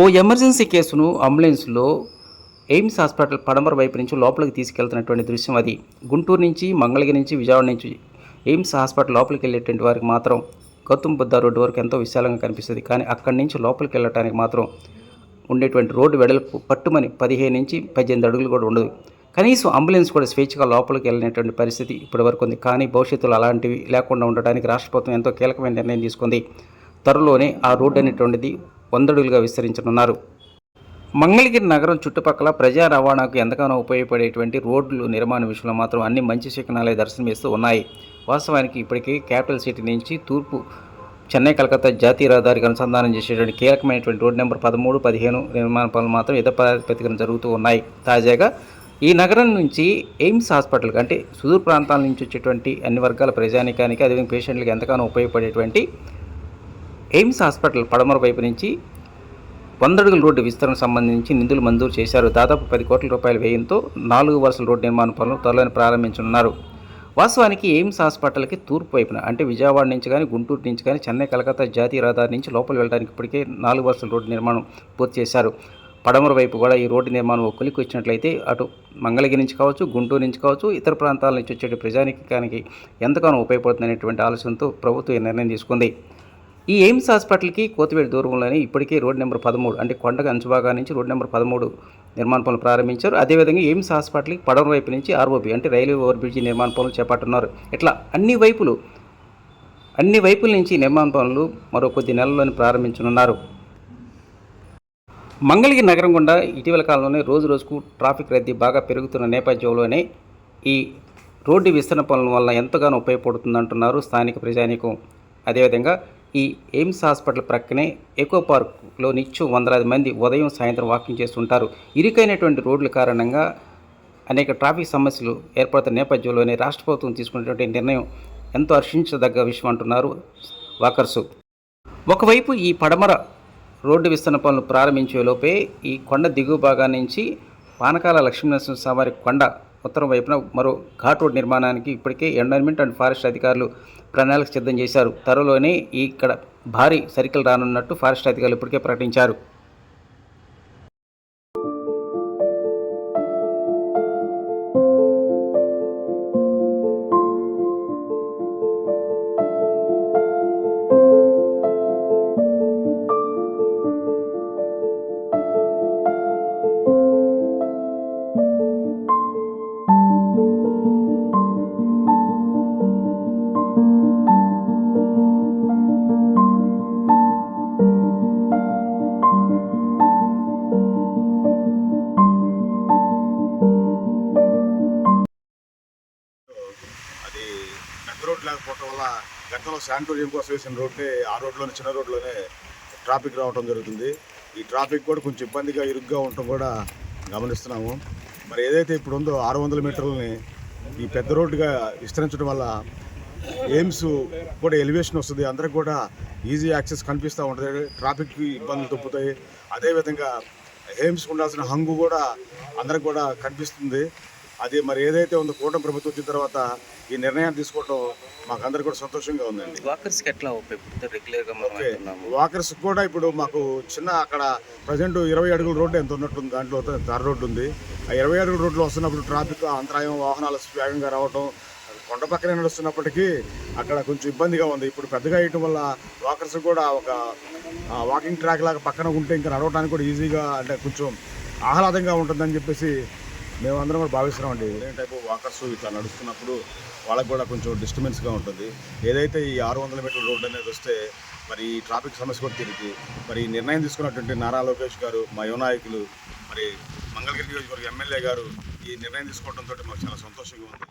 ఓ emergency కేసును అంబులెన్స్లో AIIMS hospital పడమర వైపు నుంచి లోపలికి తీసుకెళ్తున్నటువంటి దృశ్యం అది. గుంటూరు నుంచి మంగళగిరి నుంచి విజయవాడ నుంచి ఎయిమ్స్ హాస్పిటల్ లోపలికి వెళ్ళేటువంటి వారికి మాత్రం గౌతమ్ బుద్ధ రోడ్డు వరకు ఎంతో విశాలంగా కనిపిస్తుంది. కానీ అక్కడి నుంచి లోపలికి వెళ్ళటానికి మాత్రం ఉండేటువంటి రోడ్డు వెడల్పు పట్టుమని పదిహేను నుంచి పద్దెనిమిది అడుగులు కూడా ఉండదు. కనీసం అంబులెన్స్ కూడా స్వేచ్ఛగా లోపలికి వెళ్ళినటువంటి పరిస్థితి ఇప్పటివరకు ఉంది. కానీ భవిష్యత్తులో అలాంటివి లేకుండా ఉండడానికి రాష్ట్ర ప్రభుత్వం ఎంతో కీలకమైన నిర్ణయం తీసుకుంది. త్వరలోనే ఆ రోడ్డు అనేటువంటిది వందడులుగా విస్తరించనున్నారు. మంగళగిరి నగరం చుట్టుపక్కల ప్రజా రవాణాకు ఎంతగానో ఉపయోగపడేటువంటి రోడ్లు నిర్మాణ విషయంలో మాత్రం అన్ని మంచి శిఖనాలే దర్శనమిస్తూ ఉన్నాయి. వాస్తవానికి ఇప్పటికీ క్యాపిటల్ సిటీ నుంచి తూర్పు చెన్నై కలకత్తా జాతీయ రహదారికి అనుసంధానం చేసేటువంటి కీలకమైనటువంటి రోడ్ నెంబర్ పదమూడు పదిహేను నిర్మాణ పనులు మాత్రం యుద్ధ జరుగుతూ ఉన్నాయి. తాజాగా ఈ నగరం నుంచి ఎయిమ్స్ హాస్పిటల్కి అంటే సుదూర ప్రాంతాల నుంచి వచ్చేటువంటి అన్ని వర్గాల ప్రజానికానికి అదేవిధంగా పేషెంట్లకు ఎంతగానో ఉపయోగపడేటువంటి ఎయిమ్స్ హాస్పిటల్ పడమర వైపు నుంచి వందడుగుల రోడ్డు విస్తరణ సంబంధించి నిధులు మంజూరు చేశారు. దాదాపు పది కోట్ల రూపాయల వ్యయంతో నాలుగు వరుసల రోడ్డు నిర్మాణ పనులు త్వరలోనే ప్రారంభించనున్నారు. వాస్తవానికి ఎయిమ్స్ హాస్పిటల్కి తూర్పు వైపున అంటే విజయవాడ నుంచి కానీ గుంటూరు నుంచి కానీ చెన్నై కలకత్తా జాతీయ రహదారి నుంచి లోపల వెళ్ళడానికి ఇప్పటికే నాలుగు వరుసల రోడ్డు నిర్మాణం పూర్తి చేశారు. పడమర వైపు కూడా ఈ రోడ్డు నిర్మాణం ఒక్కలికి వచ్చినట్లయితే అటు మంగళగిరి నుంచి కావచ్చు గుంటూరు నుంచి కావచ్చు ఇతర ప్రాంతాల నుంచి వచ్చే ప్రజానికానికి ఎంతగానో ఉపయోగపడుతుందనేటువంటి ఆలోచనతో ప్రభుత్వం ఈ నిర్ణయం తీసుకుంది. ఈ ఎయిమ్స్ హాస్పిటల్కి కోతివేడి దూరంలోనే ఇప్పటికే రోడ్ నెంబర్ పదమూడు అంటే కొండగ అంచుభాగా నుంచి రోడ్ నెంబర్ పదమూడు నిర్మాణ పనులు ప్రారంభించారు. అదేవిధంగా ఎయిమ్స్ హాస్పిటల్కి పడవ వైపు నుంచి ఆర్ఓబి అంటే రైల్వే ఓవర్బ్రిడ్జి నిర్మాణ పనులు చేపట్టున్నారు ఇట్లా అన్ని వైపులు అన్ని వైపుల నుంచి నిర్మాణ పనులు మరో కొద్ది నెలల్లోనే ప్రారంభించనున్నారు. మంగళగిరి నగరం గుండా ఇటీవల కాలంలోనే రోజు రోజుకు ట్రాఫిక్ రద్దీ బాగా పెరుగుతున్న నేపథ్యంలోనే ఈ రోడ్డు విస్తరణ పనుల వల్ల ఎంతగానో ఉపయోగపడుతుందంటున్నారు స్థానిక ప్రజానీకం. అదేవిధంగా ఈ ఎయిమ్స్ హాస్పిటల్ ప్రక్కనే ఎకో పార్క్లో నిత్యం వందలాది మంది ఉదయం సాయంత్రం వాకింగ్ చేస్తుంటారు. ఇరుకైనటువంటి రోడ్ల కారణంగా అనేక ట్రాఫిక్ సమస్యలు ఏర్పడుతున్న నేపథ్యంలోనే రాష్ట్ర ప్రభుత్వం తీసుకున్నటువంటి నిర్ణయం ఎంతో హర్షించదగ్గ విషయం అంటున్నారు వాకర్సు. ఒకవైపు ఈ పడమర రోడ్డు విస్తరణ పనులు ప్రారంభించేలోపే ఈ కొండ దిగువ భాగాన్నించి నుంచి పానకాల లక్ష్మీనరసింహ స్వామి కొండ ఉత్తరం వైపున మరో ఘాట్ రోడ్ నిర్మాణానికి ఇప్పటికే ఎన్వైర్న్మెంట్ అండ్ ఫారెస్ట్ అధికారులు ప్రణాళిక సిద్ధం చేశారు. త్వరలోనే ఇక్కడ భారీ సర్కిల్ రానున్నట్టు ఫారెస్ట్ అధికారులు ఇప్పటికే ప్రకటించారు. పోవటం వల్ల గతంలో శానిటోరియం కోసం వేసిన రోడ్డే ఆ రోడ్లోనే చిన్న రోడ్లోనే ట్రాఫిక్ రావటం జరుగుతుంది. ఈ ట్రాఫిక్ కూడా కొంచెం ఇబ్బందిగా ఇరుగ్గా ఉండటం కూడా గమనిస్తున్నాము. మరి ఏదైతే ఇప్పుడు ఉందో ఆరు వందల మీటర్లని ఈ పెద్ద రోడ్డుగా విస్తరించడం వల్ల ఎయిమ్స్ కూడా ఎలివేషన్ వస్తుంది. అందరికి కూడా ఈజీ యాక్సెస్ కనిపిస్తూ ఉంటుంది. ట్రాఫిక్ ఇబ్బందులు తప్పుతాయి అదేవిధంగా ఎయిమ్స్ ఉండాల్సిన హంగు కూడా అందరికి కూడా కనిపిస్తుంది. అది మరి ఏదైతే ఉందో కూటమి ప్రభుత్వం వచ్చిన తర్వాత ఈ నిర్ణయాన్ని తీసుకోవటం మాకు అందరికి కూడా సంతోషంగా ఉందండి. వాకర్స్కి ఎట్లా రెగ్యులర్గా ఓకే. వాకర్స్ కూడా ఇప్పుడు మాకు చిన్న అక్కడ ప్రజెంట్ ఇరవై అడుగుల రోడ్డు ఎంత ఉన్నట్టుంది? దాంట్లో తార్ రోడ్డు ఉంది. ఆ ఇరవై అడుగుల రోడ్లో వస్తున్నప్పుడు ట్రాఫిక్ అంతరాయం వాహనాలు వేగంగా రావటం కొండ పక్కనే నడుస్తున్నప్పటికీ అక్కడ కొంచెం ఇబ్బందిగా ఉంది. ఇప్పుడు పెద్దగా వేయటం వల్ల వాకర్స్ కూడా ఒక వాకింగ్ ట్రాక్ లాగా పక్కన ఉంటే ఇంకా నడవడానికి కూడా ఈజీగా అంటే కొంచెం ఆహ్లాదంగా ఉంటుందని చెప్పేసి మేమందరం కూడా భావిస్తున్నాం అండి ఏ టైప్ వాకర్స్ ఇట్లా నడుస్తున్నప్పుడు వాళ్ళకు కూడా కొంచెం డిస్టర్బెన్స్గా ఉంటుంది. ఏదైతే ఈ ఆరు వందల మీటర్ల రోడ్డు అనేది వస్తే మరి ఈ ట్రాఫిక్ సమస్య కూడా తిరిగి మరి ఈ నిర్ణయం తీసుకున్నటువంటి నారా లోకేష్ గారు మా యువ నాయకులు మరి మంగళగిరి నియోజకవర్గ ఎమ్మెల్యే గారు ఈ నిర్ణయం తీసుకోవడంతో మాకు చాలా సంతోషంగా ఉంది.